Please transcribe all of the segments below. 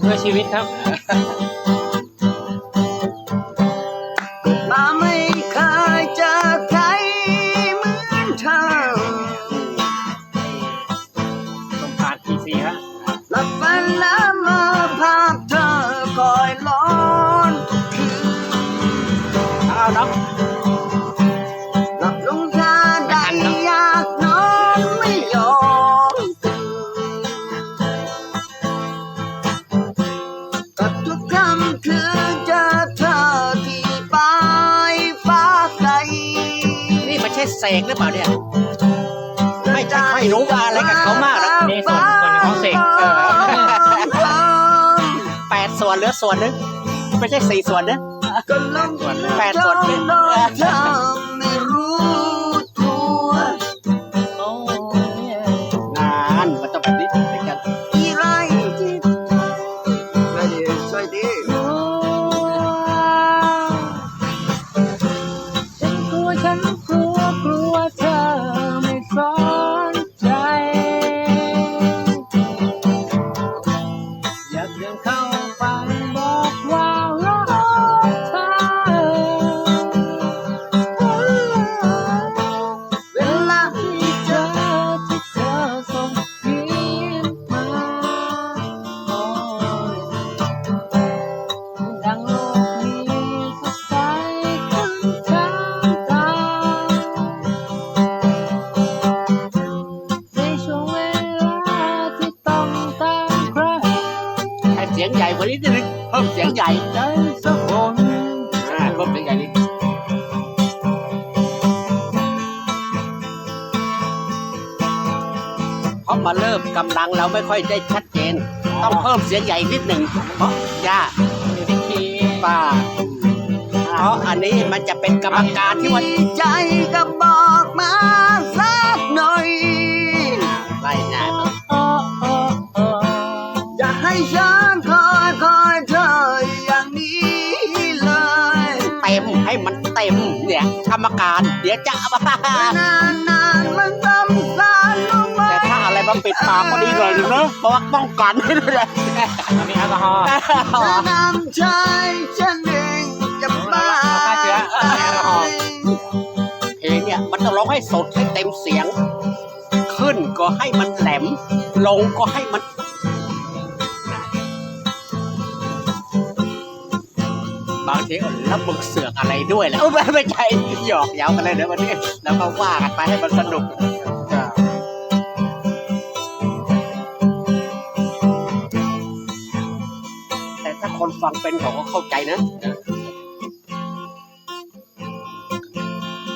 เพื่อชีวิตครับ มาไม่เคยเจอใครเหมือนเธอสงกรารทีซีฮะหลับฝันแล้วมาภาพเธอคอยร้อนทุกคืนเอาเนาะ เสกหรือเปล่าเนี่ย ไม่ใช่ไม่รู้ว่าอะไรกับเขามากหรอกนี่ส่วนส่วนหนึ่งของเสกเออแปดส่วนเหลือส่วนนึงไม่ใช่สี่ส่วนนะก็ลงแปดส่วนครึ่งโดนเธอไม่รู้ตัวโอ้เนี่ยงานมันต้องแบบนี้ด้วยกันอีไรที่ช่วยดีช่วยดีฉันกลัวฉัน เสียงใหญ่กว่านี้นิดนึงเพิ่มเสียงใหญ่ใจสักคนอ่าเพิ่มเสียงใหญ่นิดเพราะมาเริ่มกำลังเราไม่ค่อยได้ชัดเจน ต้องเพิ่มเสียงใหญ่นิดหนึ่งเพราะย่าอยู่ที่คีย์ป้าเพราะอันนี้มันจะเป็นกรรมการที่ว่ามีใจก็บอกมาสักหน่อยไล่งานโอ้โอ้โอ้อย่าให้ฉัน ต็มเนี่ยกรรมการ เดี๋ยวจะมา นานนานๆมันซ้ำซากรู้ไหมแต่ถ้าอะไรมาปิดปากก็ดีหน่อยหนึงเนอะเพราะว่าป้องกันให้ด้วยนะอันนี้แอลกอฮอล์จะนำใจฉันเองจะบ้าเอาฆ่าเชื้อเอาแอลกอฮอล์เพลงเนี่ยมันต้องร้องให้สดให้เต็มเสียง ขึ้นก็ให้มันแหลม ลงก็ให้มัน บางทีแล้วมึงเสือกอะไรด้วยแล้วไม่ไม่ใช่หยอกเย้ากันเลยเดี๋ยววันนี้แล้วก็ว่ากันไปให้มันสนุกแต่ถ้าคนฟังเป็นเขาก็เข้าใจนะ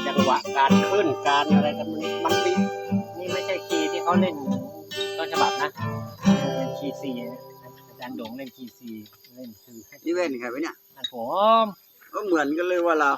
จังหวะการขึ้นการอะไรกันมันมันดีนี่ไม่ใช่คีย์ที่เขาเล่นต้นฉบับนะเป็นคีย์ซีนะอา จารย์โด่งเล่นคีย์ซีเล่นคือให้นี่เว้นใครวะเนี่ยอันผม ก็เหมือนกันเลยว่าเรา